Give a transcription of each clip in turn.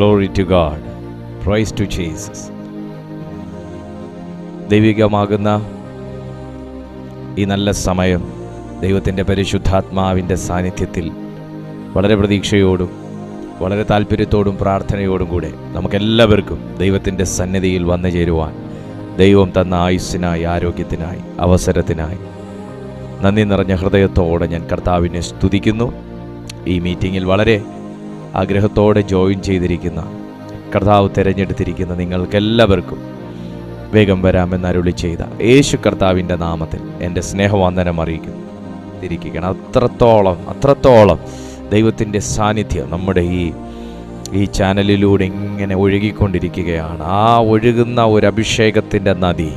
Glory to God praise to Jesus ദൈവികമാകുന്ന ഈ നല്ല സമയം ദൈവത്തിന്റെ പരിശുദ്ധാത്മാവിന്റെ സാന്നിധ്യത്തിൽ വളരെ പ്രതീക്ഷയോടും വളരെ താല്പര്യത്തോടും പ്രാർത്ഥനയോടും കൂടെ നമുക്കെല്ലാവർക്കും ദൈവത്തിന്റെ സന്നിധിയിൽ വന്നു ചേരുവാൻ ദൈവം തന്ന ആയുസ്സിനായി ആരോഗ്യത്തിനായി അവസരത്തിനായി നന്ദി നിറഞ്ഞ ഹൃദയത്തോടെ ഞാൻ കർത്താവിനെ സ്തുതിക്കുന്നു. ഈ മീറ്റിങ്ങിൽ വളരെ ആഗ്രഹത്തോടെ ജോയിൻ ചെയ്തിരിക്കുന്ന കർത്താവ് തിരഞ്ഞെടുത്തിരിക്കുന്ന നിങ്ങൾക്കെല്ലാവർക്കും വേഗം വരാമെന്ന് അരുളി ചെയ്ത യേശു കർത്താവിന്റെ നാമത്തിൽ എന്റെ സ്നേഹവന്ദനം അറിയിക്കുന്നു. തിരിക്കണം അത്രത്തോളം അത്രത്തോളം ദൈവത്തിന്റെ സാന്നിധ്യം നമ്മുടെ ഈ ഈ ചാനലിലൂടെ ഇങ്ങനെ ഒഴുകിക്കൊണ്ടിരിക്കുകയാണ്. ആ ഒഴുകുന്ന ഒരു അഭിഷേകത്തിന്റെ നദി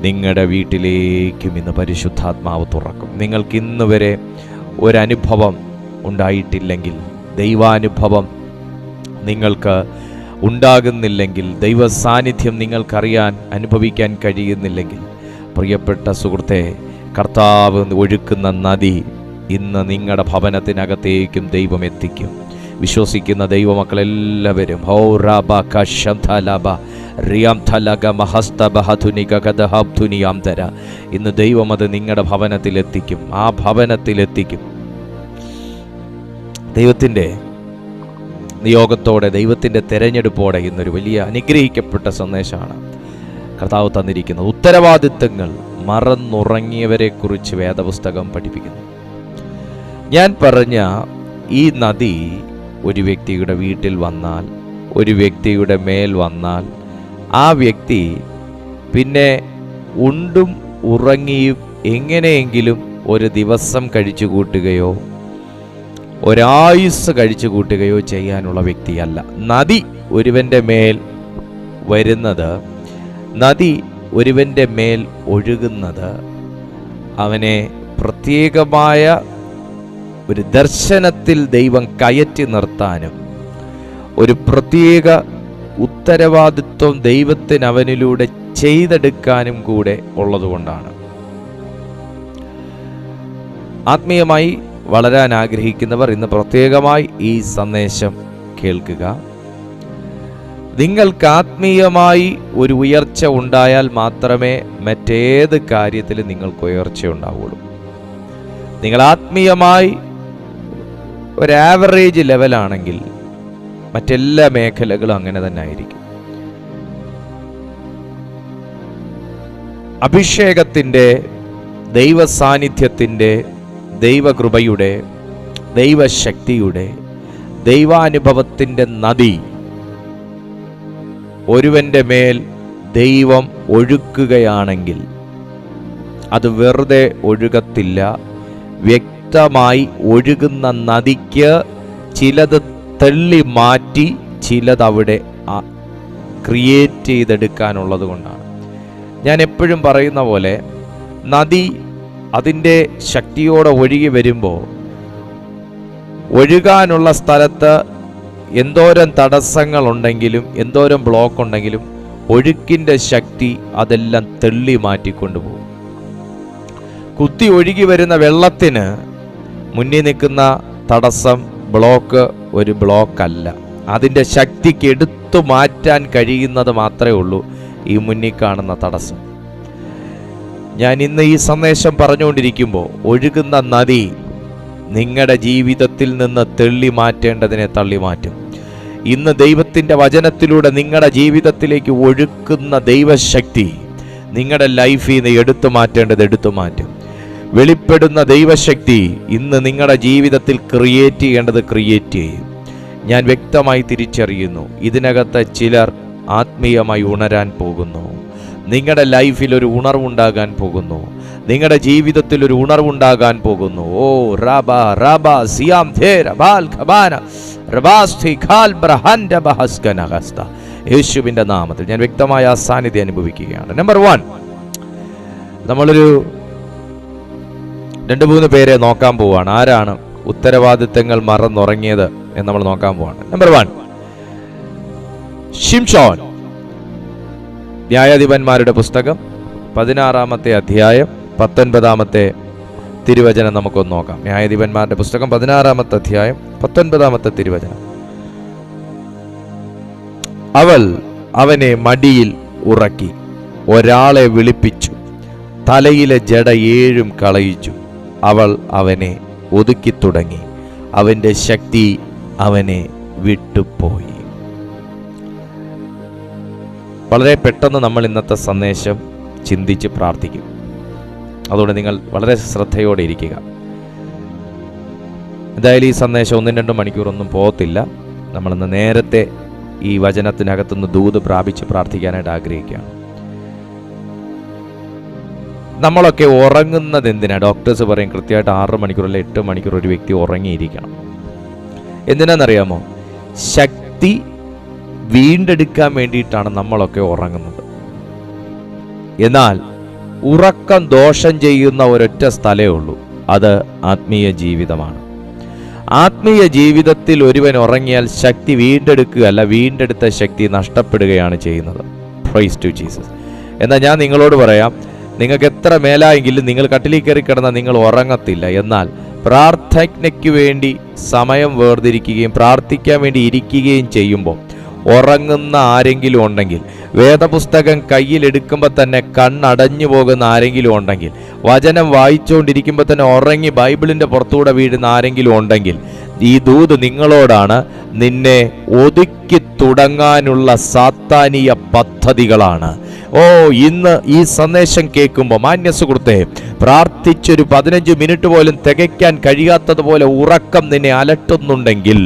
നിങ്ങളുടെ വീട്ടിലേക്കും ഇന്ന് പരിശുദ്ധാത്മാവ് തുറക്കും. നിങ്ങൾക്ക് ഇന്ന് വരെ ഒരനുഭവം ഉണ്ടായിട്ടില്ലെങ്കിൽ ദൈവാനുഭവം നിങ്ങൾക്ക് ഉണ്ടാകുന്നില്ലെങ്കിൽ ദൈവ സാന്നിധ്യം നിങ്ങൾക്കറിയാൻ അനുഭവിക്കാൻ കഴിയുന്നില്ലെങ്കിൽ. പ്രിയപ്പെട്ട സുഹൃത്തെ കർത്താവ് ഒഴുക്കുന്ന നദി ഇന്ന് നിങ്ങളുടെ ഭവനത്തിനകത്തേക്കും ദൈവം എത്തിക്കും. വിശ്വസിക്കുന്ന ദൈവമക്കളെല്ലാവരും ഇന്ന് ദൈവം അത് നിങ്ങളുടെ ഭവനത്തിലെത്തിക്കും ആ ഭവനത്തിലെത്തിക്കും ദൈവത്തിന്റെ നിയോഗത്തോടെ ദൈവത്തിന്റെ തെരഞ്ഞെടുപ്പോടെ ഇന്നൊരു വലിയ അനുഗ്രഹിക്കപ്പെട്ട സന്ദേശമാണ് കർത്താവ് തന്നിരിക്കുന്നത്. ഉത്തരവാദിത്തങ്ങൾ മറന്നുറങ്ങിയവരെക്കുറിച്ച് വേദപുസ്തകം പഠിപ്പിക്കുന്നു. ഞാൻ പറഞ്ഞ ഈ നദി ഒരു വ്യക്തിയുടെ വീട്ടിൽ വന്നാൽ ഒരു വ്യക്തിയുടെ മേൽ വന്നാൽ ആ വ്യക്തി പിന്നെ ഉണ്ടും ഉറങ്ങിയും എങ്ങനെയെങ്കിലും ഒരു ദിവസം കഴിച്ചു കൂട്ടുകയോ ഒരായുസ് കഴിച്ചു കൂട്ടുകയോ ചെയ്യാനുള്ള വ്യക്തിയല്ല. നദി ഒരുവന്റെ മേൽ വരുന്നത് നദി ഒരുവന്റെ മേൽ ഒഴുകുന്നത് അവനെ പ്രത്യേകമായ ഒരു ദർശനത്തിൽ ദൈവം കയറ്റി നിർത്താനും ഒരു പ്രത്യേക ഉത്തരവാദിത്വം ദൈവത്തിന് അവനിലൂടെ ചെയ്തെടുക്കാനും കൂടെ ഉള്ളതുകൊണ്ടാണ്. ആത്മീയമായി വളരാൻ ആഗ്രഹിക്കുന്നവർ ഇന്ന് പ്രത്യേകമായി ഈ സന്ദേശം കേൾക്കുക. നിങ്ങൾക്ക് ആത്മീയമായി ഒരു ഉയർച്ച ഉണ്ടായാൽ മാത്രമേ മറ്റേത് കാര്യത്തിൽ നിങ്ങൾക്ക് ഉയർച്ച ഉണ്ടാവുള്ളൂ. നിങ്ങൾ ആത്മീയമായി ഒരു ആവറേജ് ലെവലാണെങ്കിൽ മറ്റെല്ലാ മേഖലകളും അങ്ങനെ തന്നെ ആയിരിക്കും. അഭിഷേകത്തിന്റെ ദൈവ സാന്നിധ്യത്തിന്റെ ദൈവകൃപയുടെ ദൈവശക്തിയുടെ ദൈവാനുഭവത്തിന്റെ നദി ഒരുവന്റെ മേൽ ദൈവം ഒഴുക്കുകയാണെങ്കിൽ അത് വെറുതെ ഒഴുകത്തില്ല. വ്യക്തമായി ഒഴുകുന്ന നദിക്ക് ചിലത് തള്ളി മാറ്റി ചിലത് അവിടെ ക്രിയേറ്റ് ചെയ്തെടുക്കാനുള്ളത് കൊണ്ടാണ്. ഞാൻ എപ്പോഴും പറയുന്ന പോലെ നദി അതിന്റെ ശക്തിയോടെ ഒഴുകി വരുമ്പോൾ ഒഴുകാനുള്ള സ്ഥലത്ത് എന്തോരം തടസ്സങ്ങളുണ്ടെങ്കിലും എന്തോരം ബ്ലോക്ക് ഉണ്ടെങ്കിലും ഒഴുക്കിന്റെ ശക്തി അതെല്ലാം തെള്ളി മാറ്റിക്കൊണ്ടുപോകും. കുത്തി ഒഴുകി വരുന്ന വെള്ളത്തിന് മുന്നിൽ നിൽക്കുന്ന തടസ്സം ബ്ലോക്ക് ഒരു ബ്ലോക്കല്ല. അതിന്റെ ശക്തിക്ക് എടുത്തു മാറ്റാൻ കഴിയുന്നത് മാത്രമേ ഉള്ളൂ ഈ മുന്നിൽ കാണുന്ന തടസ്സം. ഞാൻ ഇന്ന് ഈ സന്ദേശം പറഞ്ഞുകൊണ്ടിരിക്കുമ്പോൾ ഒഴുകുന്ന നദി നിങ്ങളുടെ ജീവിതത്തിൽ നിന്ന് തെള്ളി മാറ്റേണ്ടതിനെ തള്ളി മാറ്റും. ഇന്ന് ദൈവത്തിന്റെ വചനത്തിലൂടെ നിങ്ങളുടെ ജീവിതത്തിലേക്ക് ഒഴുക്കുന്ന ദൈവശക്തി നിങ്ങളുടെ ലൈഫിൽ നിന്ന് എടുത്തു മാറ്റേണ്ടത് എടുത്തു മാറ്റും. വെളിപ്പെടുന്ന ദൈവശക്തി ഇന്ന് നിങ്ങളുടെ ജീവിതത്തിൽ ക്രിയേറ്റ് ചെയ്യേണ്ടത് ക്രിയേറ്റ് ചെയ്യും. ഞാൻ വ്യക്തമായി തിരിച്ചറിയുന്നു. ഇതിനകത്ത് ചിലർ ആത്മീയമായി ഉണരാൻ പോകുന്നു. നിങ്ങളുടെ ലൈഫിൽ ഒരു ഉണർവുണ്ടാകാൻ പോകുന്നു. നിങ്ങളുടെ ജീവിതത്തിൽ ഒരു ഉണർവുണ്ടാകാൻ പോകുന്നു. ഓ റബ റബ സിയാം ഖബാന ഖാൽ യേശുവിന്റെ നാമത്തിൽ ഞാൻ വ്യക്തമായ ആ സാന്നിധ്യം അനുഭവിക്കുകയാണ്. നമ്പർ വൺ നമ്മളൊരു രണ്ട് മൂന്ന് പേരെ നോക്കാൻ പോവാണ്. ആരാണ് ഉത്തരവാദിത്തങ്ങൾ മറന്നുറങ്ങിയത് എന്ന് നമ്മൾ നോക്കാൻ പോവാണ്. നമ്പർ വൺ ഷിംഷോൻ ന്യായാധിപന്മാരുടെ പുസ്തകം പതിനാറാമത്തെ അധ്യായം പത്തൊൻപതാമത്തെ തിരുവചനം നമുക്കൊന്ന് നോക്കാം. ന്യായാധിപന്മാരുടെ പുസ്തകം പതിനാറാമത്തെ അധ്യായം പത്തൊൻപതാമത്തെ തിരുവചനം. അവൾ അവനെ മടിയിൽ ഉറക്കി ഒരാളെ വിളിപ്പിച്ചു തലയിലെ ജട ഏഴും കളയിച്ചു. അവൾ അവനെ ഒതുക്കി തുടങ്ങി അവന്റെ ശക്തി അവനെ വിട്ടുപോയി. വളരെ പെട്ടെന്ന് നമ്മൾ ഇന്നത്തെ സന്ദേശം ചിന്തിച്ച് പ്രാർത്ഥിക്കും. അതുകൊണ്ട് നിങ്ങൾ വളരെ ശ്രദ്ധയോടെ ഇരിക്കുക. എന്തായാലും ഈ സന്ദേശം ഒന്നും രണ്ടും മണിക്കൂറൊന്നും പോകത്തില്ല. നമ്മളിന്ന് നേരത്തെ ഈ വചനത്തിനകത്തുനിന്ന് ദൂത് പ്രാപിച്ച് പ്രാർത്ഥിക്കാനായിട്ട് ആഗ്രഹിക്കുകയാണ്. നമ്മളൊക്കെ ഉറങ്ങുന്നത് എന്തിനാ? ഡോക്ടേഴ്സ് പറയും കൃത്യമായിട്ട് ആറ് മണിക്കൂർ അല്ലെങ്കിൽ എട്ട് മണിക്കൂർ ഒരു വ്യക്തി ഉറങ്ങിയിരിക്കണം. എന്തിനാണെന്നറിയാമോ ശക്തി വീണ്ടെടുക്കാൻ വേണ്ടിയിട്ടാണ് നമ്മളൊക്കെ ഉറങ്ങുന്നത്. എന്നാൽ ഉറക്കം ദോഷം ചെയ്യുന്ന ഒരൊറ്റ സ്ഥലമേ ഉള്ളൂ. അത് ആത്മീയ ജീവിതമാണ്. ആത്മീയ ജീവിതത്തിൽ ഒരുവൻ ഉറങ്ങിയാൽ ശക്തി വീണ്ടെടുക്കുക അല്ല വീണ്ടെടുത്ത ശക്തി നഷ്ടപ്പെടുകയാണ് ചെയ്യുന്നത്. പ്രൈസ് ടു ജീസസ് എന്നാൽ ഞാൻ നിങ്ങളോട് പറയാം നിങ്ങൾക്ക് എത്ര മേലായെങ്കിലും നിങ്ങൾ കട്ടിലിൽ കയറി കിടന്നാൽ നിങ്ങൾ ഉറങ്ങത്തില്ല. എന്നാൽ പ്രാർത്ഥനയ്ക്ക് വേണ്ടി സമയം വേർതിരിക്കുകയും പ്രാർത്ഥിക്കാൻ വേണ്ടി ഇരിക്കുകയും ചെയ്യുമ്പോൾ ഉറങ്ങുന്ന ആരെങ്കിലും ഉണ്ടെങ്കിൽ വേദപുസ്തകം കയ്യിലെടുക്കുമ്പോൾ തന്നെ കണ്ണടഞ്ഞു പോകുന്ന ആരെങ്കിലും ഉണ്ടെങ്കിൽ വചനം വായിച്ചുകൊണ്ടിരിക്കുമ്പോൾ തന്നെ ഉറങ്ങി ബൈബിളിന്റെ പുറത്തൂടെ വീഴുന്ന ആരെങ്കിലും ഉണ്ടെങ്കിൽ ഈ ദൂത് നിങ്ങളോടാണ് നിന്നെ ഒതുക്കി തുടങ്ങാനുള്ള സാത്താനീയ പദ്ധതികളാണ്. ഓ ഇന്ന് ഈ സന്ദേശം കേൾക്കുമ്പോൾ മാന്യ സുഹൃത്തെ പ്രാർത്ഥിച്ചൊരു പതിനഞ്ച് മിനിറ്റ് പോലും തികയ്ക്കാൻ കഴിയാത്തതുപോലെ ഉറക്കം നിന്നെ അലട്ടുന്നുണ്ടെങ്കിൽ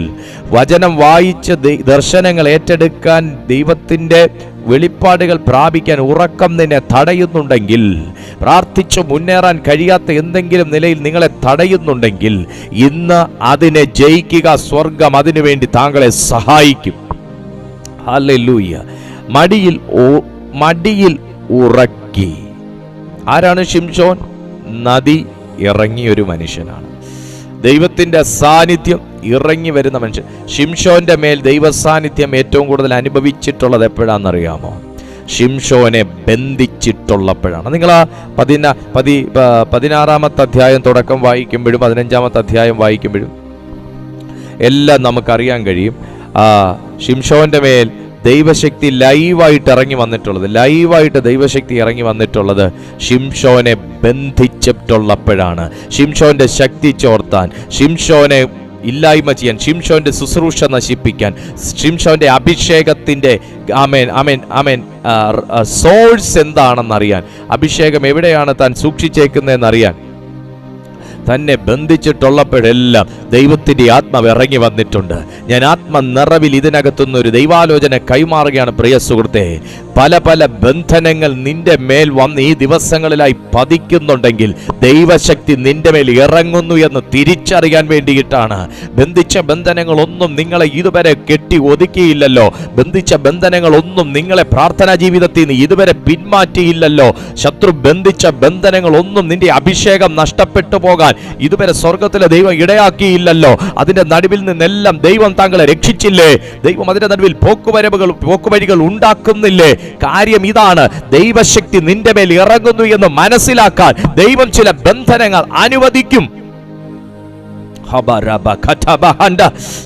വചനം വായിച്ച് ദർശനങ്ങൾ ഏറ്റെടുക്കാൻ ദൈവത്തിന്റെ വെളിപ്പാടുകൾ പ്രാപിക്കാൻ ഉറക്കം നിന്നെ തടയുന്നുണ്ടെങ്കിൽ പ്രാർത്ഥിച്ചു മുന്നേറാൻ കഴിയാത്ത എന്തെങ്കിലും നിലയിൽ നിങ്ങളെ തടയുന്നുണ്ടെങ്കിൽ ഇന്ന് അതിനെ ജയിക്കുക സ്വർഗം അതിനുവേണ്ടി താങ്കളെ സഹായിക്കും. ഹല്ലേലൂയ മടിയിൽ മടിയിൽ ഉറക്കി. ആരാണ് ഷിംഷോൻ നദി ഇറങ്ങിയൊരു മനുഷ്യനാണ്. ദൈവത്തിന്റെ സാന്നിധ്യം ഇറങ്ങി വരുന്ന മനുഷ്യൻ. ഷിംഷോന്റെ മേൽ ദൈവ സാന്നിധ്യം ഏറ്റവും കൂടുതൽ അനുഭവിച്ചിട്ടുള്ളത് എപ്പോഴാണെന്നറിയാമോ? ഷിംഷോനെ ബന്ധിച്ചിട്ടുള്ളപ്പോഴാണ്. നിങ്ങൾ ആ പതിന പതി പതിനാറാമത്തെ അധ്യായം തുടക്കം വായിക്കുമ്പോഴും പതിനഞ്ചാമത്തെ അധ്യായം വായിക്കുമ്പോഴും എല്ലാം നമുക്കറിയാൻ കഴിയും. ആ ഷിംഷോന്റെ മേൽ ദൈവശക്തി ലൈവായിട്ട് ഇറങ്ങി വന്നിട്ടുള്ളത്. ലൈവായിട്ട് ദൈവശക്തി ഇറങ്ങി വന്നിട്ടുള്ളത് ഷിംഷോനെ ബന്ധിച്ചിട്ടുള്ളപ്പോഴാണ്. ഷിംഷോന്റെ ശക്തി ചോർത്താൻ ഷിംഷോനെ ഇല്ലായ്മ ചെയ്യാൻ ഷിംഷോന്റെ ശുശ്രൂഷ നശിപ്പിക്കാൻ ഷിംഷോന്റെ അഭിഷേകത്തിന്റെ ആമേൻ ആമേൻ ആമേൻ സോഴ്സ് എന്താണെന്നറിയാൻ അഭിഷേകം എവിടെയാണ് താൻ സൂക്ഷിച്ചേക്കുന്നതെന്നറിയാൻ തന്നെ ബന്ധിച്ചിട്ടുള്ളപ്പോഴെല്ലാം ദൈവത്തിന്റെ ആത്മാവ് ഇറങ്ങി വന്നിട്ടുണ്ട്. ഞാൻ ആത്മ നിറവിൽ ഇതിനകത്തുനിന്ന് ഒരു ദൈവാലോചന കൈമാറുകയാണ് പ്രിയ സുഹൃത്തെ. പല പല ബന്ധനങ്ങൾ നിന്റെ മേൽ വന്ന് ഈ ദിവസങ്ങളിലായി പതിക്കുന്നുണ്ടെങ്കിൽ ദൈവശക്തി നിന്റെ മേൽ ഇറങ്ങുന്നു എന്ന് തിരിച്ചറിയാൻ വേണ്ടിയിട്ടാണ്. ബന്ധിച്ച ബന്ധനങ്ങളൊന്നും നിങ്ങളെ ഇതുവരെ കെട്ടി ഒതുക്കിയില്ലല്ലോ. ബന്ധിച്ച ബന്ധനങ്ങളൊന്നും നിങ്ങളെ പ്രാർത്ഥനാ ജീവിതത്തിൽ നിന്ന് ഇതുവരെ പിന്മാറ്റിയില്ലല്ലോ. ശത്രു ബന്ധിച്ച ബന്ധനങ്ങളൊന്നും നിന്റെ അഭിഷേകം നഷ്ടപ്പെട്ടു പോകാൻ ഇതുവരെ സ്വർഗത്തിലെ ദൈവം ഇടയാക്കിയില്ലല്ലോ. അതിന്റെ നടുവിൽ നിന്നെല്ലാം ദൈവം താങ്കളെ രക്ഷിച്ചില്ലേ? ദൈവം അതിന്റെ നടുവിൽ പോക്കുവരവുകൾ പോക്കുവഴികൾ ഉണ്ടാക്കുന്നില്ലേ? കാര്യം ഇതാണ്. ദൈവശക്തി നിന്റെ മേൽ ഇറങ്ങുന്നു എന്ന് മനസ്സിലാക്കാൻ ദൈവം ചില ബന്ധനങ്ങൾ അനുവദിക്കും.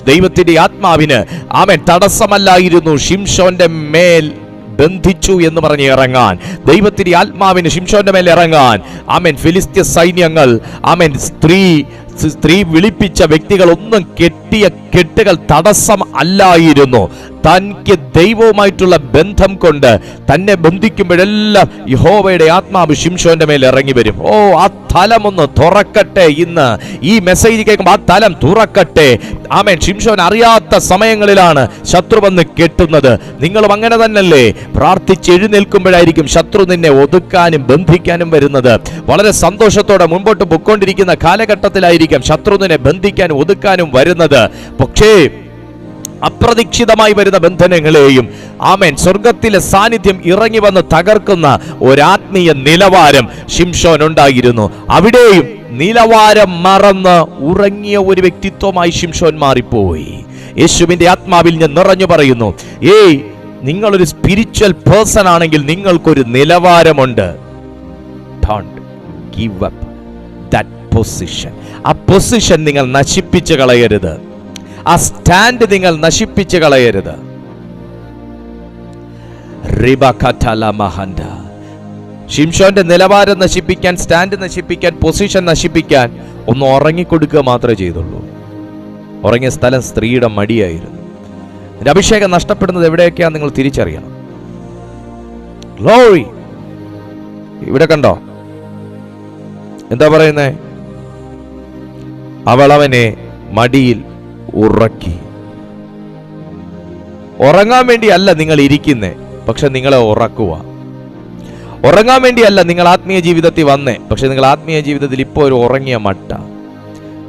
ദൈവത്തിന്റെ ആത്മാവിന് ആമൻ. തടസ്സമല്ലായിരുന്നു ഷിംഷോന്റെ മേൽ ബന്ധിച്ചു എന്ന് പറഞ്ഞ് ഇറങ്ങാൻ. ദൈവത്തിന്റെ ആത്മാവിന് ഷിംഷോന്റെ മേൽ ഇറങ്ങാൻ. ആമൻ. ഫിലിസ്ത്യ സൈന്യങ്ങൾ ആമൻ സ്ത്രീ സ്ത്രീ വിളിപ്പിച്ച വ്യക്തികൾ ഒന്നും കെട്ടിയ കെട്ടുകൾ തടസ്സം അല്ലായിരുന്നു. തനിക്ക് ദൈവവുമായിട്ടുള്ള ബന്ധം കൊണ്ട് തന്നെ ബന്ധിക്കുമ്പോഴെല്ലാം യഹോവയുടെ ആത്മാവ് ശിംഷോന്റെ മേൽ ഇറങ്ങി വരും. ഓ ആ തലം ഒന്ന് തുറക്കട്ടെ ഇന്ന്. ഈ മെസ്സേജ് കേൾക്കുമ്പോൾ ആ തലം തുറക്കട്ടെ. ആമേൻ. ശിംഷോൻ അറിയാത്ത സമയങ്ങളിലാണ് ശത്രു വന്ന് കെട്ടുന്നത്. നിങ്ങളും അങ്ങനെ തന്നെയല്ലേ? പ്രാർത്ഥിച്ച് എഴുന്നേൽക്കുമ്പോഴായിരിക്കും ശത്രു നിന്നെ ഒതുക്കാനും ബന്ധിക്കാനും വരുന്നത്. വളരെ സന്തോഷത്തോടെ മുമ്പോട്ട് പൊയ്ക്കൊണ്ടിരിക്കുന്ന കാലഘട്ടത്തിലായിരിക്കാം ശത്രു നിന്നെ ബന്ധിക്കാനും ഒതുക്കാനും വരുന്നത്. പക്ഷേ അപ്രതീക്ഷിതമായി വരുന്ന ബന്ധനങ്ങളെയും ആമേൻ സ്വർഗത്തിലെ സാന്നിധ്യം ഇറങ്ങി വന്ന് തകർക്കുന്ന ഒരാത്മീയ നിലവാരം ഷിംഷോൻ ഉണ്ടായിരുന്നു. അവിടെയും നിലവാരം മറന്ന് ഉറങ്ങിയ ഒരു വ്യക്തിത്വമായി ഷിംഷോൻ മാറിപ്പോയി. യേശുവിന്റെ ആത്മാവിൽ ഞാൻ നിറഞ്ഞു പറയുന്നു ഏയ് നിങ്ങളൊരു സ്പിരിച്വൽ പേഴ്സൺ ആണെങ്കിൽ നിങ്ങൾക്കൊരു നിലവാരമുണ്ട്. Don't give up that position. ആ പൊസിഷൻ നിങ്ങൾ നശിപ്പിച്ച് കളയരുത്. ആ സ്റ്റാൻഡ് നിങ്ങൾ നശിപ്പിച്ച് കളയരുത്. ഷിംഷോന്റെ നിലവാരം നശിപ്പിക്കാൻ സ്റ്റാൻഡ് നശിപ്പിക്കാൻ പൊസിഷൻ നശിപ്പിക്കാൻ ഒന്ന് ഉറങ്ങിക്കൊടുക്കുക മാത്രമേ ചെയ്തുള്ളൂ. ഉറങ്ങിയ സ്ഥലം സ്ത്രീയുടെ മടിയായിരുന്നു. നിന്റെ അഭിഷേകം നഷ്ടപ്പെടുന്നത് എവിടെയൊക്കെയാണ് നിങ്ങൾ തിരിച്ചറിയണം. ഇവിടെ കണ്ടോ? എന്താ പറയുന്നേ? അവൾ അവനെ മടിയിൽ ഉറക്കി. ഉറങ്ങാൻ വേണ്ടിയല്ല നിങ്ങൾ ഇരിക്കുന്നേ പക്ഷെ നിങ്ങളെ ഉറക്കുക ഉറങ്ങാൻ വേണ്ടിയല്ല നിങ്ങൾ ആത്മീയ ജീവിതത്തിൽ വന്നേ പക്ഷെ നിങ്ങൾ ആത്മീയ ജീവിതത്തിൽ ഇപ്പോൾ ഒരു ഉറങ്ങിയ മട്ട.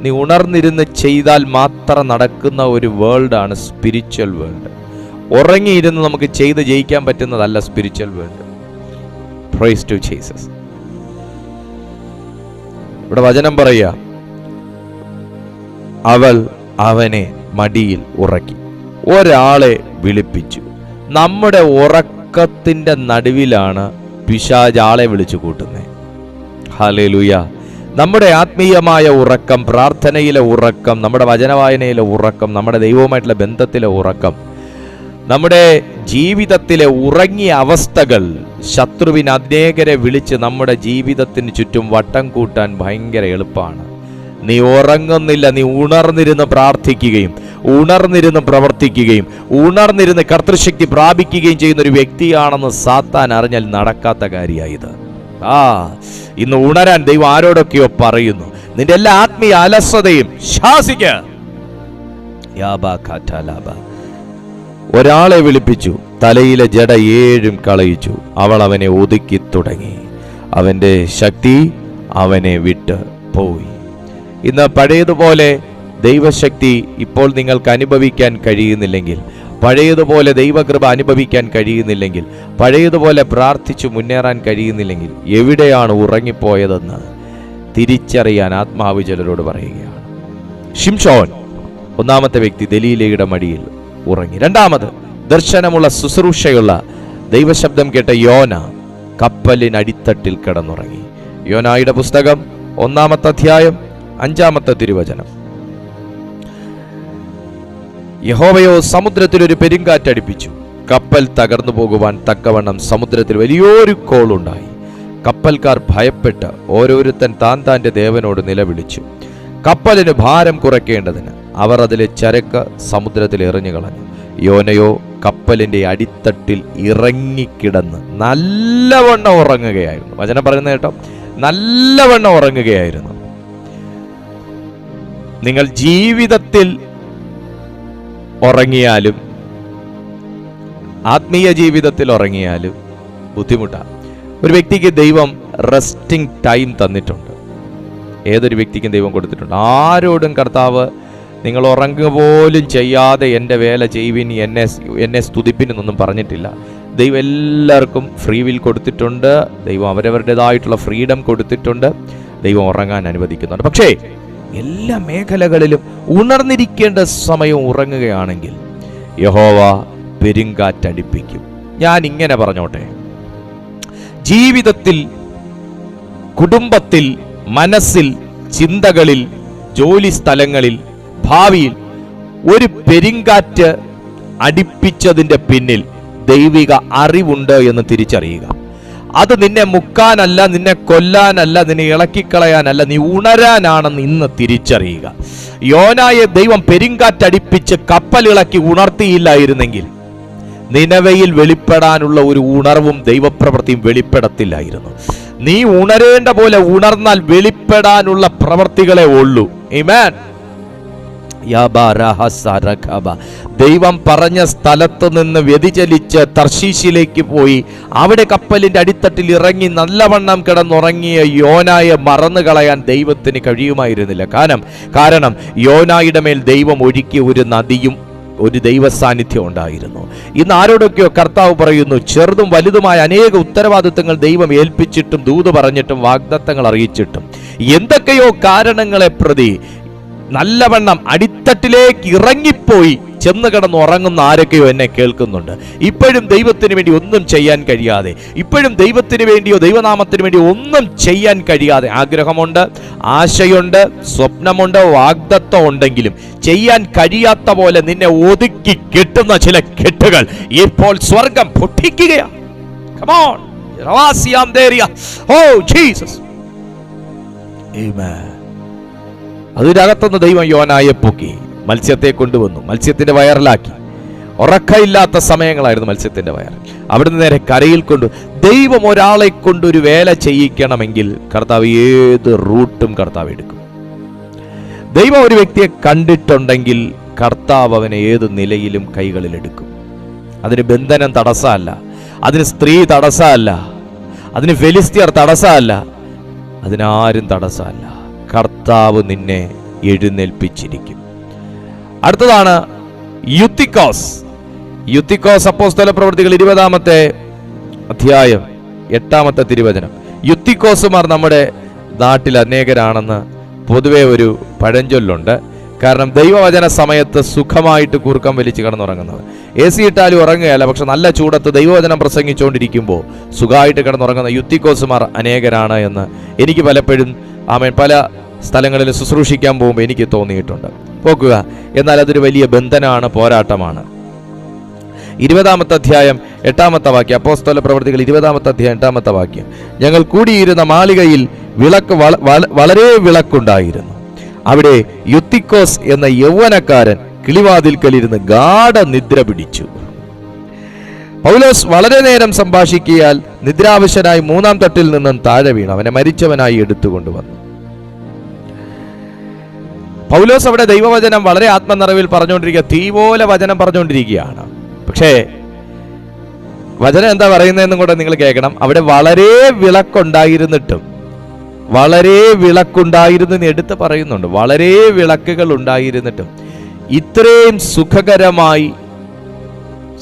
നീ ഉണർന്നിരുന്ന് ചെയ്താൽ മാത്രം നടക്കുന്ന ഒരു വേൾഡാണ് സ്പിരിച്വൽ വേൾഡ്. ഉറങ്ങിയിരുന്ന് നമുക്ക് ചെയ്ത് ജയിക്കാൻ പറ്റുന്നതല്ല spiritual world. Praise to Jesus ഇവിടെ വചനം പറയുക അവൾ അവനെ മടിയിൽ ഉറക്കി. ഒരാളെ വിളിപ്പിച്ചു. നമ്മുടെ ഉറക്കത്തിന്റെ നടുവിലാണ് പിശാജ് ആളെ വിളിച്ചു കൂട്ടുന്നത്. ഹാലേലുയ നമ്മുടെ ആത്മീയമായ ഉറക്കം പ്രാർത്ഥനയിലെ ഉറക്കം നമ്മുടെ വചനവായനയിലെ ഉറക്കം നമ്മുടെ ദൈവവുമായിട്ടുള്ള ബന്ധത്തിലെ ഉറക്കം നമ്മുടെ ജീവിതത്തിലെ ഉറങ്ങിയ അവസ്ഥകൾ ശത്രുവിന് അനേകരെ വിളിച്ച് നമ്മുടെ ജീവിതത്തിന് ചുറ്റും വട്ടം കൂട്ടാൻ ഭയങ്കര എളുപ്പമാണ്. നീ ഉറങ്ങുന്നില്ല നീ ഉണർന്നിരുന്ന് പ്രാർത്ഥിക്കുകയും ഉണർന്നിരുന്ന് പ്രവർത്തിക്കുകയും ഉണർന്നിരുന്ന് കർത്തൃശക്തി പ്രാപിക്കുകയും ചെയ്യുന്ന ഒരു വ്യക്തിയാണെന്ന് സാത്താൻ അറിഞ്ഞാൽ നടക്കാത്ത കാര്യമായത്. ആ ഇന്ന് ഉണരാൻ ദൈവം ആരോടൊക്കെയോ പറയുന്നു. നിന്റെ എല്ലാ ആത്മീയ അലസതയും ശാസിക്ക. ഒരാളെ വിളിപ്പിച്ചു തലയിലെ ജട ഏഴും കളയിച്ചു. അവൾ അവനെ ഒതുക്കി തുടങ്ങി. അവന്റെ ശക്തി അവനെ വിട്ട് പോയി. ഇന്ന് പഴയതുപോലെ ദൈവശക്തി ഇപ്പോൾ നിങ്ങൾക്ക് അനുഭവിക്കാൻ കഴിയുന്നില്ലെങ്കിൽ പഴയതുപോലെ ദൈവകൃപ അനുഭവിക്കാൻ കഴിയുന്നില്ലെങ്കിൽ പഴയതുപോലെ പ്രാർത്ഥിച്ചു മുന്നേറാൻ കഴിയുന്നില്ലെങ്കിൽ എവിടെയാണ് ഉറങ്ങിപ്പോയതെന്ന് തിരിച്ചറിയാൻ ആത്മാവ് ചിലരോട് പറയുകയാണ്. ഷിംഷോൻ ഒന്നാമത്തെ വ്യക്തി ദലീലയുടെ മടിയിൽ ഉറങ്ങി. രണ്ടാമത് ദർശനമുള്ള ശുശ്രൂഷയുള്ള ദൈവശബ്ദം കേട്ട യോന കപ്പലിനടിത്തട്ടിൽ കിടന്നുറങ്ങി. യോനായുടെ പുസ്തകം ഒന്നാമത്തെ അധ്യായം അഞ്ചാമത്തെ തിരുവചനം. യഹോവയോ സമുദ്രത്തിൽ ഒരു പെരുങ്കാറ്റടിപ്പിച്ചു. കപ്പൽ തകർന്നു പോകുവാൻ തക്കവണ്ണം സമുദ്രത്തിൽ വലിയൊരു കോളുണ്ടായി. കപ്പൽക്കാർ ഭയപ്പെട്ട് ഓരോരുത്തൻ താൻ താന്റെ ദേവനോട് നിലവിളിച്ചു. കപ്പലിന് ഭാരം കുറയ്ക്കേണ്ടതിന് അവർ അതിലെ ചരക്ക് സമുദ്രത്തിൽ എറിഞ്ഞു കളഞ്ഞു. യോനയോ കപ്പലിന്റെ അടിത്തട്ടിൽ ഇറങ്ങിക്കിടന്ന് നല്ലവണ്ണം ഉറങ്ങുകയായിരുന്നു. വചനം പറയുന്ന കേട്ടോ? നല്ലവണ്ണം ഉറങ്ങുകയായിരുന്നു. നിങ്ങൾ ജീവിതത്തിൽ ഉറങ്ങിയാലും ആത്മീയ ജീവിതത്തിൽ ഉറങ്ങിയാലും ബുദ്ധിമുട്ടാണ് ഒരു വ്യക്തിക്ക് ദൈവം റെസ്റ്റിംഗ് ടൈം തന്നിട്ടുണ്ട്. ഏതൊരു വ്യക്തിക്കും ദൈവം കൊടുത്തിട്ടുണ്ട്. ആരോടും കർത്താവ് നിങ്ങൾ ഉറങ്ങുക പോലും ചെയ്യാതെ എന്റെ വേല ചെയ്യുവിൻ എന്നെ എന്നെ സ്തുതിപ്പിനെന്നൊന്നും പറഞ്ഞിട്ടില്ല. ദൈവം എല്ലാവർക്കും ഫ്രീ വിൽ കൊടുത്തിട്ടുണ്ട്. ദൈവം അവരവരുടേതായിട്ടുള്ള ഫ്രീഡം കൊടുത്തിട്ടുണ്ട്. ദൈവം ഉറങ്ങാൻ അനുവദിക്കുന്നുണ്ട്. പക്ഷേ എല്ലാ മേഖലകളിലും ഉണർന്നിരിക്കേണ്ട സമയം ഉറങ്ങുകയാണെങ്കിൽ യഹോവ പെരുങ്കാറ്റടിപ്പിക്കും. ഞാൻ ഇങ്ങനെ പറഞ്ഞോട്ടെ. ജീവിതത്തിൽ കുടുംബത്തിൽ മനസ്സിൽ ചിന്തകളിൽ ജോലി സ്ഥലങ്ങളിൽ ഭാവിയിൽ ഒരു പെരുങ്കാറ്റ് അടിപ്പിച്ചതിന്റെ പിന്നിൽ ദൈവിക അറിവുണ്ട് എന്ന് തിരിച്ചറിയുക. അത് നിന്നെ മുക്കാനല്ല നിന്നെ കൊല്ലാനല്ല നിന്നെ ഇളക്കിക്കളയാനല്ല നീ ഉണരാനാണെന്ന് ഇന്ന് തിരിച്ചറിയുക. യോനായെ ദൈവം പെരുങ്കാറ്റടിപ്പിച്ച് കപ്പലിളക്കി ഉണർത്തിയില്ലായിരുന്നെങ്കിൽ നിലവയിൽ വെളിപ്പെടാനുള്ള ഒരു ഉണർവും ദൈവപ്രവൃത്തിയും വെളിപ്പെടത്തില്ലായിരുന്നു. നീ ഉണരേണ്ട പോലെ ഉണർന്നാൽ വെളിപ്പെടാനുള്ള പ്രവൃത്തികളെ ഉള്ളൂ. Amen. ദൈവം പറഞ്ഞ സ്ഥലത്ത് നിന്ന് വ്യതിചലിച്ച് തർശീശിലേക്ക് പോയി. അവിടെ കപ്പലിന്റെ അടിത്തട്ടിൽ ഇറങ്ങി നല്ലവണ്ണം കിടന്നുറങ്ങിയ യോനായെ മറന്നു കളയാൻ ദൈവത്തിന് കഴിയുമായിരുന്നില്ല. കാരണം കാരണം യോനായുടെ മേൽ ദൈവം ഒഴുക്കിയ ഒരു നദിയും ഒരു ദൈവ സാന്നിധ്യം ഉണ്ടായിരുന്നു. ഇന്ന് ആരോടൊക്കെയോ കർത്താവ് പറയുന്നു ചെറുതും വലുതുമായ അനേക ഉത്തരവാദിത്തങ്ങൾ ദൈവം ഏൽപ്പിച്ചിട്ടും ദൂത് പറഞ്ഞിട്ടും വാഗ്ദത്തങ്ങൾ അറിയിച്ചിട്ടും. എന്തൊക്കെയോ കാരണങ്ങളെ പ്രതി നല്ലവണ്ണം അടിത്തട്ടിലേക്ക് ഇറങ്ങിപ്പോയി ചെന്ന് കിടന്ന് ഉറങ്ങുന്ന ആരൊക്കെയോ എന്നെ കേൾക്കുന്നുണ്ട് ഇപ്പോഴും ദൈവത്തിന് വേണ്ടി ഒന്നും ചെയ്യാൻ കഴിയാതെ ഇപ്പോഴും ദൈവത്തിന് വേണ്ടിയോ ദൈവനാമത്തിന് വേണ്ടിയോ ഒന്നും ചെയ്യാൻ കഴിയാതെ ആഗ്രഹമുണ്ട് ആശയുണ്ട് സ്വപ്നമുണ്ട് വാഗ്ദത്വം ഉണ്ടെങ്കിലും ചെയ്യാൻ കഴിയാത്ത പോലെ നിന്നെ ഒതുക്കി കെട്ടുന്ന ചില കെട്ടുകൾ ഇപ്പോൾ സ്വർഗം പൊട്ടിക്കുകയാണ്. Oh, Jesus. Amen. അതിനകത്തുനിന്ന് ദൈവം യോനായെ പൊക്കി മത്സ്യത്തെ കൊണ്ടുവന്നു. മത്സ്യത്തിന്റെ വയറിലാക്കി. ഉറക്കമില്ലാത്ത സമയങ്ങളായിരുന്നു മത്സ്യത്തിന്റെ വയറിൽ അവിടുന്ന് നേരെ കരയിൽ കൊണ്ടു ദൈവം ഒരാളെ കൊണ്ടൊരു വേല ചെയ്യിക്കണമെങ്കിൽ കർത്താവ് ഏത് റൂട്ടും കർത്താവ് എടുക്കും. ദൈവം ഒരു വ്യക്തിയെ കണ്ടിട്ടുണ്ടെങ്കിൽ കർത്താവ് അവനെ ഏത് നിലയിലും കൈകളിൽ എടുക്കും. അതിന് ബന്ധനം തടസ്സമല്ല. അതിന് സ്ത്രീ തടസ്സമല്ല. അതിന് ഫെലിസ്തീർ തടസ്സമല്ല. അതിനാരും തടസ്സമല്ല. കർത്താവ് നിന്നെ എഴുന്നേൽപ്പിച്ചിരിക്കും. അടുത്തതാണ് യുത്തിക്കോസ്. യുത്തിക്കോസ് അപ്പോസ്തല പ്രവൃത്തികൾ ഇരുപതാമത്തെ അധ്യായം എട്ടാമത്തെ തിരുവചനം. യുത്തിക്കോസുമാർ നമ്മുടെ നാട്ടിൽ അനേകരാണെന്ന് പൊതുവെ ഒരു പഴഞ്ചൊല്ലുണ്ട്. കാരണം ദൈവവചന സമയത്ത് സുഖമായിട്ട് കൂർക്കം വലിച്ച് കിടന്നുറങ്ങുന്നത്. എ സി ഇട്ടാലും ഉറങ്ങുകയല്ല പക്ഷെ നല്ല ചൂടത്ത് ദൈവവചനം പ്രസംഗിച്ചുകൊണ്ടിരിക്കുമ്പോൾ സുഖമായിട്ട് കിടന്നുറങ്ങുന്ന യുത്തിക്കോസുമാർ അനേകരാണ് എന്ന് എനിക്ക് പലപ്പോഴും ആമേൻ പല സ്ഥലങ്ങളിൽ ശുശ്രൂഷിക്കാൻ പോകുമ്പോൾ എനിക്ക് തോന്നിയിട്ടുണ്ട്. പോക്കുക എന്നാൽ അതൊരു വലിയ ബന്ധനമാണ് പോരാട്ടമാണ്. ഇരുപതാമത്തെ അധ്യായം എട്ടാമത്തെ വാക്യം. അപ്പോസ്തല പ്രവർത്തികൾ ഇരുപതാമത്തെ അധ്യായം എട്ടാമത്തെ വാക്യം. ഞങ്ങൾ കൂടിയിരുന്ന മാളികയിൽ വിളക്ക് വള- വള- വളരെ വിളക്കുണ്ടായിരുന്നു. അവിടെ യുത്തിക്കോസ് എന്ന യൗവനക്കാരൻ കിളിവാതിൽക്കലിരുന്ന് ഗാഠ നിദ്ര പിടിച്ചു. പൗലോസ് വളരെ നേരം സംഭാഷിക്കിയാൽ നിദ്രാവശ്യനായി മൂന്നാം തട്ടിൽ നിന്നും താഴെ വീണു. അവനെ മരിച്ചവനായി എടുത്തുകൊണ്ടുവന്നു. പൗലോസ് അവിടെ ദൈവവചനം വളരെ ആത്മനിറവിൽ പറഞ്ഞുകൊണ്ടിരിക്കുക. തീ പോലെ വചനം പറഞ്ഞുകൊണ്ടിരിക്കുകയാണ്. പക്ഷേ വചനം എന്താ പറയുന്നതെന്നും കൂടെ നിങ്ങൾ കേൾക്കണം. അവിടെ വളരെ വിളക്കുണ്ടായിരുന്നിട്ടും വളരെ വിളക്കുണ്ടായിരുന്നു എന്ന് എടുത്ത് പറയുന്നുണ്ട്. വളരെ വിളക്കുകൾ ഉണ്ടായിരുന്നിട്ടും ഇത്രയും സുഖകരമായി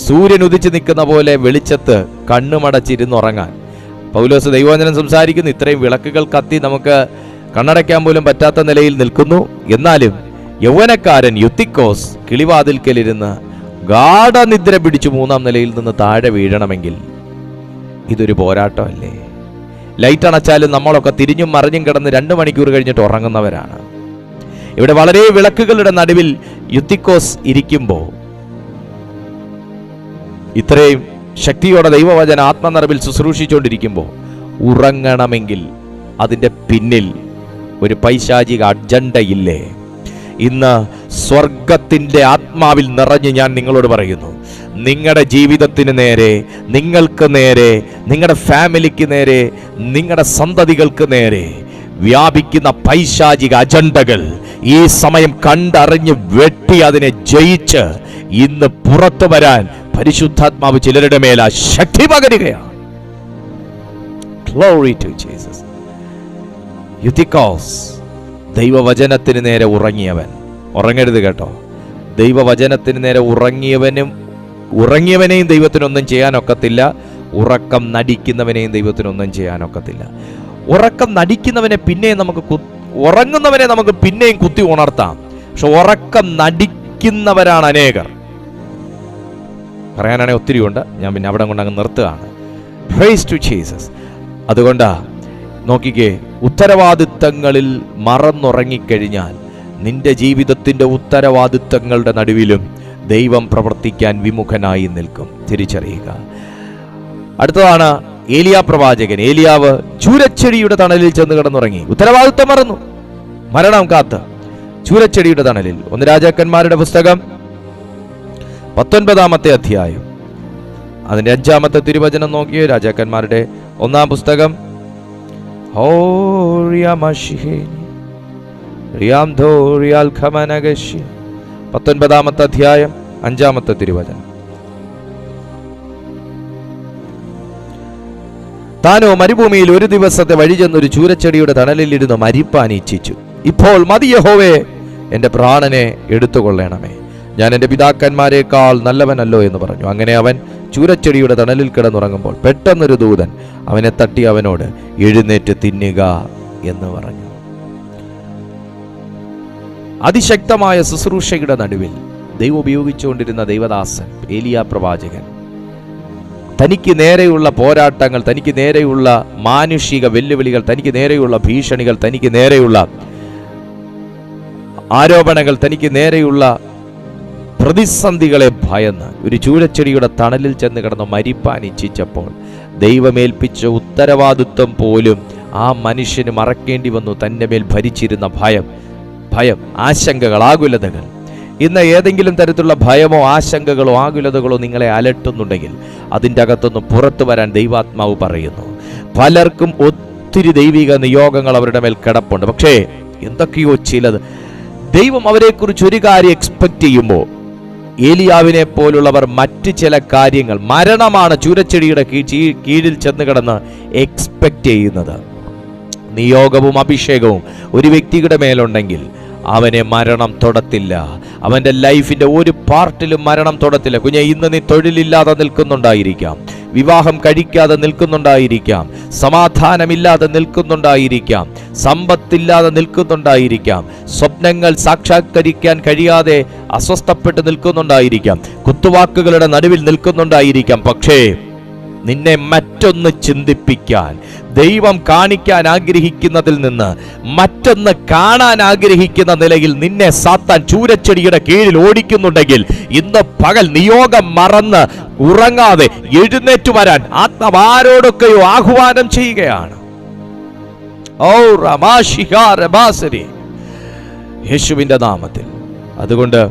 സൂര്യൻ ഉദിച്ചു നിൽക്കുന്ന പോലെ വെളിച്ചത്ത് കണ്ണുമടച്ചിരുന്നുറങ്ങാൻ. പൗലോസ് ദൈവവചനം സംസാരിക്കുന്നു. ഇത്രയും വിളക്കുകൾ കത്തി നമുക്ക് കണ്ണടയ്ക്കാൻ പോലും പറ്റാത്ത നിലയിൽ നിൽക്കുന്നു. എന്നാലും യൗവനക്കാരൻ യുത്തിക്കോസ് കിളിവാതിൽക്കലിരുന്ന് ഗാഠനിദ്ര പിടിച്ചു മൂന്നാം നിലയിൽ നിന്ന് താഴെ വീഴണമെങ്കിൽ ഇതൊരു പോരാട്ടമല്ലേ? ലൈറ്റ് അണച്ചാലും നമ്മളൊക്കെ തിരിഞ്ഞും മറിഞ്ഞും കിടന്ന് രണ്ട് മണിക്കൂർ കഴിഞ്ഞിട്ട് ഉറങ്ങുന്നവരാണ്. ഇവിടെ വളരെ വിളക്കുകളുടെ നടുവിൽ യുത്തിക്കോസ് ഇരിക്കുമ്പോൾ ഇത്രയും ശക്തിയോടെ ദൈവവചന ആത്മനിറവിൽ ശുശ്രൂഷിച്ചുകൊണ്ടിരിക്കുമ്പോൾ ഉറങ്ങണമെങ്കിൽ അതിന്റെ പിന്നിൽ ഒരു പൈശാചിക അജണ്ടയില്ലേ? ഇന്ന് സ്വർഗത്തിന്റെ ആത്മാവിൽ നിറഞ്ഞ് ഞാൻ നിങ്ങളോട് പറയുന്നു. നിങ്ങളുടെ ജീവിതത്തിന് നേരെ നിങ്ങൾക്ക് നേരെ നിങ്ങളുടെ ഫാമിലിക്ക് നേരെ നിങ്ങളുടെ സന്തതികൾക്ക് നേരെ വ്യാപിക്കുന്ന പൈശാചിക അജണ്ടകൾ ഈ സമയം കണ്ടറിഞ്ഞ് വെട്ടി അതിനെ ജയിച്ച് ഇന്ന് പുറത്തു വരാൻ പരിശുദ്ധാത്മാവ് ചിലരുടെ ആ ശക്തി പകരുകയാണ് ഗ്ലോറി ടു Jesus. യുത്തിക്കോസ് ദൈവവചനത്തിന് നേരെ ഉറങ്ങിയവൻ. ഉറങ്ങരുത് കേട്ടോ. ദൈവവചനത്തിന് നേരെ ഉറങ്ങിയവനും ഉറങ്ങിയവനെയും ദൈവത്തിനൊന്നും ചെയ്യാനൊക്കത്തില്ല. ഉറക്കം നടിക്കുന്നവനെയും ദൈവത്തിനൊന്നും ചെയ്യാനൊക്കത്തില്ല. ഉറക്കം നടിക്കുന്നവനെ പിന്നെയും നമുക്ക് ഉറങ്ങുന്നവനെ നമുക്ക് പിന്നെയും കുത്തി ഉണർത്താം. പക്ഷെ ഉറക്കം നടിക്കുന്നവരാണ് അനേകർ. പറയാനാണെങ്കിൽ ഒത്തിരി ഉണ്ട് ഞാൻ പിന്നെ അവിടെ കൊണ്ട് അങ്ങ് നിർത്തുകയാണ്. പ്രൈസ് ടു ജീസസ് അതുകൊണ്ടാ നോക്കിക്കേ ഉത്തരവാദിത്തങ്ങളിൽ മറന്നുറങ്ങിക്കഴിഞ്ഞാൽ നിന്റെ ജീവിതത്തിന്റെ ഉത്തരവാദിത്തങ്ങളുടെ നടുവിലും ദൈവം പ്രവർത്തിക്കാൻ വിമുഖനായി നിൽക്കും. തിരിച്ചറിയുക. അടുത്തതാണ് ഏലിയ പ്രവാചകൻ. ഏലിയാവ് ചൂരച്ചെടിയുടെ തണലിൽ ചെന്ന് കിടന്നുറങ്ങി. ഉത്തരവാദിത്തം മറന്നു. മരണം കാത്ത് ചൂരച്ചെടിയുടെ തണലിൽ. ഒന്ന് രാജാക്കന്മാരുടെ പുസ്തകം പത്തൊൻപതാമത്തെ അധ്യായം. അതിന്റെ അഞ്ചാമത്തെ തിരുവചനം നോക്കിയോ രാജാക്കന്മാരുടെ ഒന്നാം പുസ്തകം പത്തൊൻപതാമത്തെ അധ്യായം അഞ്ചാമത്തെ തിരുവചനം. താനോ മരുഭൂമിയിൽ ഒരു ദിവസത്തെ വഴി ചെന്നൊരു ചൂരച്ചെടിയുടെ തണലിലിരുന്ന് മരിപ്പാൻ ഇച്ഛിച്ചു. ഇപ്പോൾ മതിയഹോവേ എന്റെ പ്രാണനെ എടുത്തുകൊള്ളണമേ. ഞാൻ എന്റെ പിതാക്കന്മാരെക്കാൾ നല്ലവനല്ലോ എന്ന് പറഞ്ഞു. അങ്ങനെ അവൻ ചൂരച്ചെടിയുടെ തണലിൽ കിടന്നുറങ്ങുമ്പോൾ പെട്ടെന്നൊരു ദൂതൻ അവനെ തട്ടി അവനോട് എഴുന്നേറ്റ് തിന്നുക എന്ന് പറഞ്ഞു. അതിശക്തമായ ശുശ്രൂഷയുടെ നടുവിൽ ദൈവം ഉപയോഗിച്ചുകൊണ്ടിരുന്ന ദൈവദാസൻ ഏലിയ പ്രവാചകൻ തനിക്ക് നേരെയുള്ള പോരാട്ടങ്ങൾ തനിക്ക് നേരെയുള്ള മാനുഷിക വെല്ലുവിളികൾ തനിക്ക് നേരെയുള്ള ഭീഷണികൾ തനിക്ക് നേരെയുള്ള ആരോപണങ്ങൾ തനിക്ക് നേരെയുള്ള പ്രതിസന്ധികളെ ഭയന്ന് ഒരു ചൂരച്ചെടിയുടെ തണലിൽ ചെന്ന് കിടന്ന് മരിപ്പാൻ ഇച്ഛിച്ചപ്പോൾ ദൈവമേൽപ്പിച്ച ഉത്തരവാദിത്വം പോലും ആ മനുഷ്യന് മറക്കേണ്ടി വന്നു. തന്റെ മേൽ ഭരിച്ചിരുന്ന ഭയം ഭയം ആശങ്കകൾ ആകുലതകൾ. ഇന്ന് ഏതെങ്കിലും തരത്തിലുള്ള ഭയമോ ആശങ്കകളോ ആകുലതകളോ നിങ്ങളെ അലട്ടുന്നുണ്ടെങ്കിൽ അതിന്റെ അകത്തുനിന്ന് പുറത്തു വരാൻ ദൈവാത്മാവ് പറയുന്നു. പലർക്കും ഒത്തിരി ദൈവിക നിയോഗങ്ങൾ അവരുടെ മേൽ കിടപ്പുണ്ട്. പക്ഷേ എന്തൊക്കെയോ ചിലത് ദൈവം അവരെക്കുറിച്ച് ഒരു കാര്യം എക്സ്പെക്ട് ചെയ്യുമ്പോൾ ഏലിയാവിനെ പോലുള്ളവർ മറ്റ് ചില കാര്യങ്ങൾ മരണമാണ് ചൂരച്ചെടിയുടെ കീഴിൽ ചെന്ന് കിടന്ന് എക്സ്പെക്ട് ചെയ്യുന്നത്. നിയോഗവും അഭിഷേകവും ഒരു വ്യക്തിയുടെ മേലുണ്ടെങ്കിൽ അവനെ മരണം തൊടത്തില്ല. അവന്റെ ലൈഫിന്റെ ഒരു പാർട്ടിലും മരണം തൊടത്തില്ല. കുഞ്ഞെ ഇന്ന് നീ തൊഴിലില്ലാതെ നിൽക്കുന്നുണ്ടായിരിക്കാം. വിവാഹം കഴിക്കാതെ നിൽക്കുന്നുണ്ടായിരിക്കാം. സമാധാനമില്ലാതെ നിൽക്കുന്നുണ്ടായിരിക്കാം. സമ്പത്തില്ലാതെ നിൽക്കുന്നുണ്ടായിരിക്കാം. സ്വപ്നങ്ങൾ സാക്ഷാത്കരിക്കാൻ കഴിയാതെ അസ്വസ്ഥപ്പെട്ട് നിൽക്കുന്നുണ്ടായിരിക്കാം. കുത്തുവാക്കുകളുടെ നടുവിൽ നിൽക്കുന്നുണ്ടായിരിക്കാം. പക്ഷേ നിന്നെ മറ്റൊന്ന് ചിന്തിപ്പിക്കാൻ ദൈവം കാണിക്കാൻ ആഗ്രഹിക്കുന്നതിൽ നിന്ന് മറ്റൊന്ന് കാണാൻ ആഗ്രഹിക്കുന്ന നിലയിൽ നിന്നെ സാത്താൻ ചൂരച്ചെടിയുടെ കീഴിൽ ഓടിക്കുന്നുണ്ടെങ്കിൽ ഇന്ന് പകൽ നിയോഗം മറന്ന് ഉറങ്ങാതെ എഴുന്നേറ്റ് വരാൻ ആത്മാരോടൊക്കെയോ ആഹ്വാനം ചെയ്യുകയാണ്. ഓ യേശുവിന്റെ നാമത്തിൽ. അതുകൊണ്ട്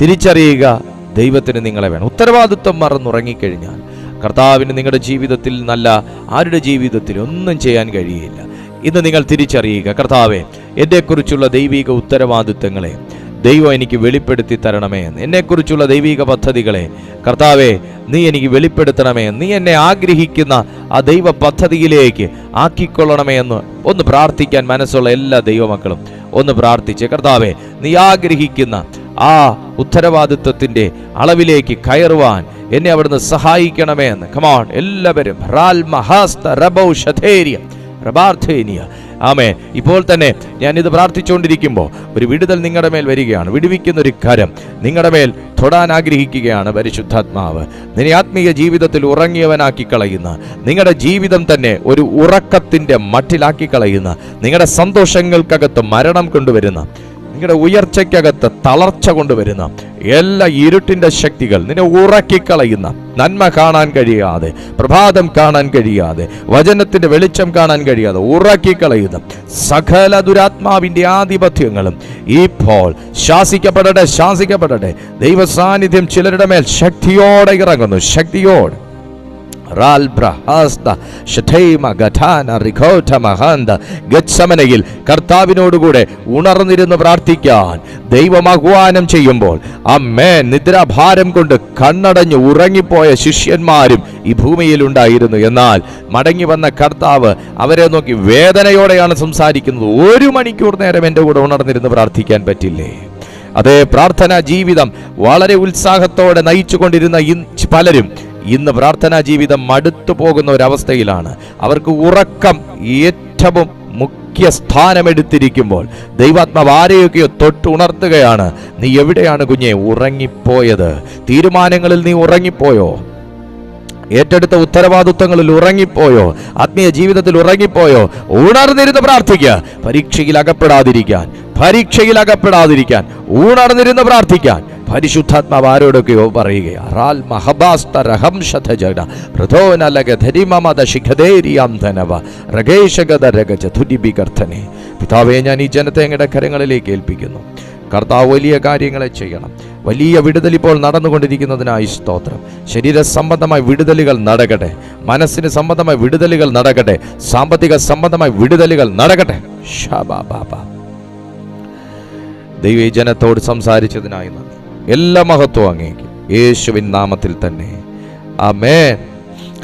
തിരിച്ചറിയുക ദൈവത്തിന് നിങ്ങളെ വേണം. ഉത്തരവാദിത്വം മറന്നുറങ്ങിക്കഴിഞ്ഞാൽ കർത്താവിന് നിങ്ങളുടെ ജീവിതത്തിൽ നല്ല ആരുടെ ജീവിതത്തിൽ ഒന്നും ചെയ്യാൻ കഴിയില്ല. ഇന്ന് നിങ്ങൾ തിരിച്ചറിയുക കർത്താവെ എന്നെക്കുറിച്ചുള്ള ദൈവിക ഉത്തരവാദിത്തങ്ങളെ ദൈവം എനിക്ക് വെളിപ്പെടുത്തി തരണമേ എന്ന്. എന്നെക്കുറിച്ചുള്ള ദൈവിക പദ്ധതികളെ കർത്താവെ നീ എനിക്ക് വെളിപ്പെടുത്തണമേ നീ എന്നെ ആഗ്രഹിക്കുന്ന ആ ദൈവ പദ്ധതിയിലേക്ക് ആക്കിക്കൊള്ളണമേ എന്ന്. ഒന്ന് പ്രാർത്ഥിക്കാൻ മനസ്സുള്ള എല്ലാ ദൈവമക്കളും ഒന്ന് പ്രാർത്ഥിച്ച് കർത്താവെ നീ ആഗ്രഹിക്കുന്ന ആ ഉത്തരവാദിത്വത്തിന്റെ അളവിലേക്ക് കയറുവാൻ എന്നെ അവിടുന്ന് സഹായിക്കണമേ എന്ന് കമാൺ എല്ലാവരും. റാൽ മഹാസ്ത ആമേ ഇപ്പോൾ തന്നെ ഞാൻ ഇത് പ്രാർത്ഥിച്ചുകൊണ്ടിരിക്കുമ്പോൾ ഒരു വിടുതൽ നിങ്ങളുടെ മേൽ വരികയാണ്. വിടുവിക്കുന്ന ഒരു കരം നിങ്ങളുടെ മേൽ തൊടാൻ ആഗ്രഹിക്കുകയാണ് പരിശുദ്ധാത്മാവ്. നിന്നെ ആത്മീയ ജീവിതത്തിൽ ഉറങ്ങിയവനാക്കി കളയുന്ന നിങ്ങളുടെ ജീവിതം തന്നെ ഒരു ഉറക്കത്തിന്റെ മട്ടിലാക്കി കളയുന്ന നിങ്ങളുടെ സന്തോഷങ്ങൾക്കകത്ത് മരണം കൊണ്ടുവരുന്ന നിങ്ങളുടെ ഉയർച്ചയ്ക്കകത്ത് തളർച്ച കൊണ്ടുവരുന്ന എല്ലാ ഇരുട്ടിന്റെ ശക്തികൾ നിന്നെ ഉറക്കിക്കളയുന്ന. നന്മ കാണാൻ കഴിയാതെ പ്രഭാതം കാണാൻ കഴിയാതെ വചനത്തിന്റെ വെളിച്ചം കാണാൻ കഴിയാതെ ഉറക്കിക്കളയുന്ന സകല ദുരാത്മാവിന്റെ ആധിപത്യങ്ങളും ഇപ്പോൾ ശാസിക്കപ്പെടട്ടെ ശാസിക്കപ്പെടട്ടെ. ദൈവസാന്നിധ്യം ചിലരുടെ മേൽ ശക്തിയോടെ ഇറങ്ങുന്നു ശക്തിയോടെ. റാൽ ബ്രഹാസ്ത ഷഠൈമ ഗഠാന റിഖോഠ മഹാന്ത ഗച്ഛമനയിൽ കർത്താവിനോടുകൂടെ ഉണർന്നിരുന്ന് പ്രാർത്ഥിക്കാൻ ദൈവം ചെയ്യുമ്പോൾ അമ്മേ നിദ്രാഭാരം കൊണ്ട് കണ്ണടഞ്ഞ് ഉറങ്ങിപ്പോയ ശിഷ്യന്മാരും ഈ ഭൂമിയിൽ ഉണ്ടായിരുന്നു. എന്നാൽ മടങ്ങി വന്ന കർത്താവ് അവരെ നോക്കി വേദനയോടെയാണ് സംസാരിക്കുന്നത്. ഒരു മണിക്കൂർ നേരം എന്റെ കൂടെ ഉണർന്നിരുന്ന് പ്രാർത്ഥിക്കാൻ പറ്റില്ലേ? അതേ പ്രാർത്ഥനാ ജീവിതം വളരെ ഉത്സാഹത്തോടെ നയിച്ചുകൊണ്ടിരുന്ന കൊണ്ടിരുന്ന പലരും ഇന്ന് പ്രാർത്ഥനാ ജീവിതം മടുത്തു പോകുന്ന ഒരവസ്ഥയിലാണ്. അവർക്ക് ഉറക്കം ഏറ്റവും മുഖ്യ സ്ഥാനമെടുത്തിരിക്കുമ്പോൾ ദൈവാത്മാവ് ആരെയൊക്കെയോ തൊട്ടുണർത്തുകയാണ് നീ എവിടെയാണ് കുഞ്ഞെ ഉറങ്ങിപ്പോയത്? തീരുമാനങ്ങളിൽ നീ ഉറങ്ങിപ്പോയോ? ഏറ്റെടുത്ത ഉത്തരവാദിത്വങ്ങളിൽ ഉറങ്ങിപ്പോയോ? ആത്മീയ ജീവിതത്തിൽ ഉറങ്ങിപ്പോയോ? ഉണർന്നിരുന്ന് പ്രാർത്ഥിക്കുക. പരീക്ഷയിൽ അകപ്പെടാതിരിക്കാൻ പരീക്ഷയിൽ അകപ്പെടാതിരിക്കാൻ ഉണർന്നിരുന്ന് പ്രാർത്ഥിക്കാൻ പരിശുദ്ധാത്മാവ് ആരോടൊക്കെയോ പറയുകയാ റാൽ ഞാൻ ഈ ജനത്തെ അങ്ങയുടെ കരങ്ങളിലേക്ക് ഏൽപ്പിക്കുന്നു. കർത്താവ് വലിയ കാര്യങ്ങളെ ചെയ്യണം. വലിയ വിടുതൽ ഇപ്പോൾ നടന്നുകൊണ്ടിരിക്കുന്നതിനായി സ്തോത്രം. ശരീര സംബന്ധമായ വിടുതലുകൾ നടകട്ടെ മനസ്സിന് സംബന്ധമായ വിടുതലുകൾ നടകട്ടെ സാമ്പത്തിക സംബന്ധമായ വിടുതലുകൾ നടകട്ടെ ദൈവീ ജനത്തോട് സംസാരിച്ചതിനായി നന്ദി. എല്ലാ മഹത്വം അങ്ങേക്ക് യേശുവിൻ നാമത്തിൽ തന്നെ. ആമേൻ.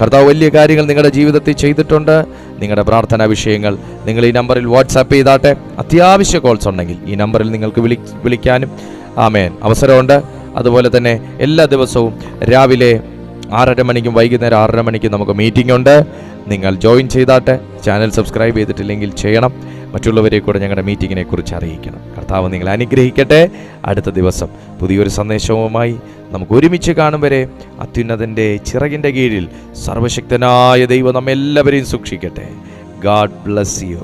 കർത്താവ് വലിയ കാര്യങ്ങൾ നിങ്ങളുടെ ജീവിതത്തിൽ ചെയ്തിട്ടുണ്ട്. നിങ്ങളുടെ പ്രാർത്ഥനാ വിഷയങ്ങൾ നിങ്ങൾ ഈ നമ്പറിൽ വാട്സാപ്പ് ചെയ്താട്ടെ. അത്യാവശ്യ കോൾസ് ഉണ്ടെങ്കിൽ ഈ നമ്പറിൽ നിങ്ങൾക്ക് വിളി വിളിക്കാനും. ആമേൻ. അവസരമുണ്ട്. അതുപോലെ തന്നെ എല്ലാ ദിവസവും രാവിലെ ആറര മണിക്കും വൈകുന്നേരം ആറര മണിക്കും നമുക്ക് മീറ്റിംഗ് ഉണ്ട്. നിങ്ങൾ ജോയിൻ ചെയ്താട്ടെ. ചാനൽ സബ്സ്ക്രൈബ് ചെയ്തിട്ടില്ലെങ്കിൽ ചെയ്യണം. മറ്റുള്ളവരെ കൂടെ ഞങ്ങളുടെ മീറ്റിങ്ങിനെ കുറിച്ച് അറിയിക്കണം. കർത്താവ് നിങ്ങൾ അനുഗ്രഹിക്കട്ടെ. അടുത്ത ദിവസം പുതിയൊരു സന്ദേശവുമായി നമുക്ക് ഒരുമിച്ച് കാണും വരെ അത്യുന്നതന്റെ ചിറകിന്റെ കീഴിൽ സർവശക്തനായ ദൈവം നമ്മെല്ലാവരെയും സൂക്ഷിക്കട്ടെ. God bless you